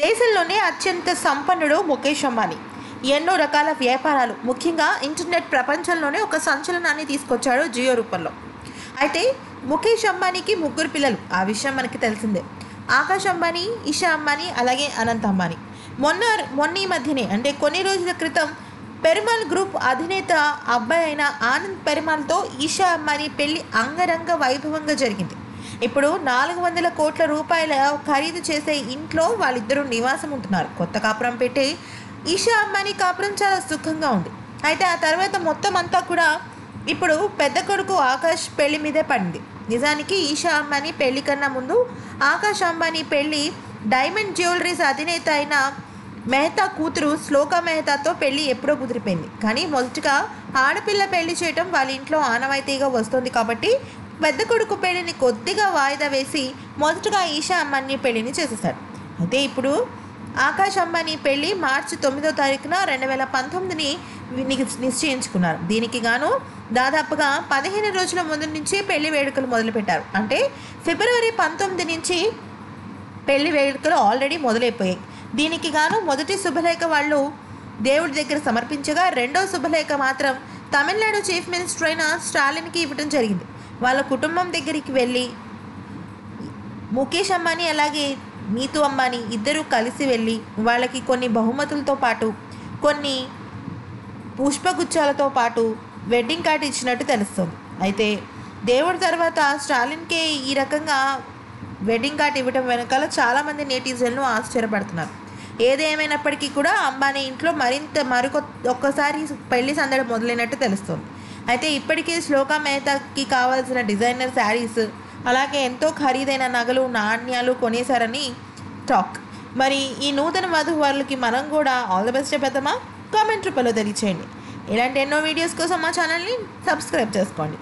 దేశంలోనే అత్యంత సంపన్నుడు ముఖేష్ అంబానీ. ఎన్నో రకాల వ్యాపారాలు ముఖ్యంగా ఇంటర్నెట్ ప్రపంచంలోనే ఒక సంచలనాన్ని తీసుకొచ్చాడు జియో రూపంలో. అయితే ముఖేష్ అంబానీకి ముగ్గురు పిల్లలు ఆ విషయం మనకి తెలిసిందే. ఆకాష్ అంబానీ ఇషా అంబానీ అలాగే అనంత్ అంబానీ. మొన్న మొన్న ఈ మధ్యనే అంటే కొన్ని రోజుల క్రితం పెరుమాల్ గ్రూప్ అధినేత అబ్బాయి అయిన ఆనంద్ పెరుమాల్తో ఈషా అంబానీ పెళ్ళి అంగరంగ వైభవంగా జరిగింది. ఇప్పుడు నాలుగు వందల కోట్ల రూపాయల ఖరీదు చేసే ఇంట్లో వాళ్ళిద్దరూ నివాసం ఉంటున్నారు. కొత్త కాపురం పెట్టి ఈషా అంబానీ కాపురం చాలా సుఖంగా ఉంది. అయితే ఆ తర్వాత మొత్తం అంతా కూడా ఇప్పుడు పెద్ద కొడుకు ఆకాష్ పెళ్ళి మీదే పడింది. నిజానికి ఈషా అంబానీ పెళ్ళి కన్నా ముందు ఆకాష్ అంబానీ పెళ్ళి డైమండ్ జ్యువెలరీస్ అధినేత అయిన మెహతా కూతురు శ్లోక మెహతాతో పెళ్ళి ఎప్పుడో కుదిరిపోయింది. కానీ మొదటగా ఆడపిల్ల పెళ్ళి చేయటం వాళ్ళ ఇంట్లో ఆనవాయితీగా వస్తుంది కాబట్టి పెద్ద కొడుకు పెళ్ళిని కొద్దిగా వాయిదా వేసి మొదటగా ఈషా అంబానీ పెళ్ళిని చేసేశాడు అయితే ఇప్పుడు ఆకాష్ అంబానీ పెళ్ళి మార్చి తొమ్మిదో తారీఖున రెండు వేల పంతొమ్మిదిని నిశ్చయించుకున్నారు. దీనికి గాను దాదాపుగా పదిహేను రోజుల ముందు నుంచి పెళ్ళి వేడుకలు మొదలుపెట్టారు. అంటే ఫిబ్రవరి పంతొమ్మిది నుంచి పెళ్ళి వేడుకలు ఆల్రెడీ మొదలైపోయాయి. దీనికి గాను మొదటి శుభలేఖ వాళ్ళు దేవుడి దగ్గర సమర్పించగా రెండో శుభలేఖ మాత్రం తమిళనాడు చీఫ్ మినిస్టర్ అయిన స్టాలిన్కి ఇవ్వడం జరిగింది. వాళ్ళ కుటుంబం దగ్గరికి వెళ్ళి ముఖేష్ అంబానీ అలాగే నీతు అంబానీ ఇద్దరూ కలిసి వెళ్ళి వాళ్ళకి కొన్ని బహుమతులతో పాటు కొన్ని పుష్పగుచ్చాలతో పాటు వెడ్డింగ్ కార్డు ఇచ్చినట్టు తెలుస్తుంది. అయితే దేవుడి తర్వాత స్టాలిన్కే ఈ రకంగా వెడ్డింగ్ కార్డ్ ఇవ్వడం వెనకాల చాలామంది నేటిజన్లు ఆశ్చర్యపడుతున్నారు. ఏదేమైనప్పటికీ కూడా అంబానీ ఇంట్లో మరింత మరొక ఒక్కసారి పెళ్ళి సందడి మొదలైనట్టు తెలుస్తుంది. అయితే ఇప్పటికే శ్లోక మేతకి కావాల్సిన డిజైనర్ శారీస్ అలాగే ఎంతో ఖరీదైన నగలు నాణ్యాలు కొనేశారని టాక్. మరి ఈ నూతన వధువులకి మనం కూడా ఆల్ ద బెస్ట్ పెద్దమా కామెంట్ రూపంలో తెలియచేయండి. ఇలాంటి ఎన్నో వీడియోస్ కోసం మా ఛానల్ని సబ్స్క్రైబ్ చేసుకోండి.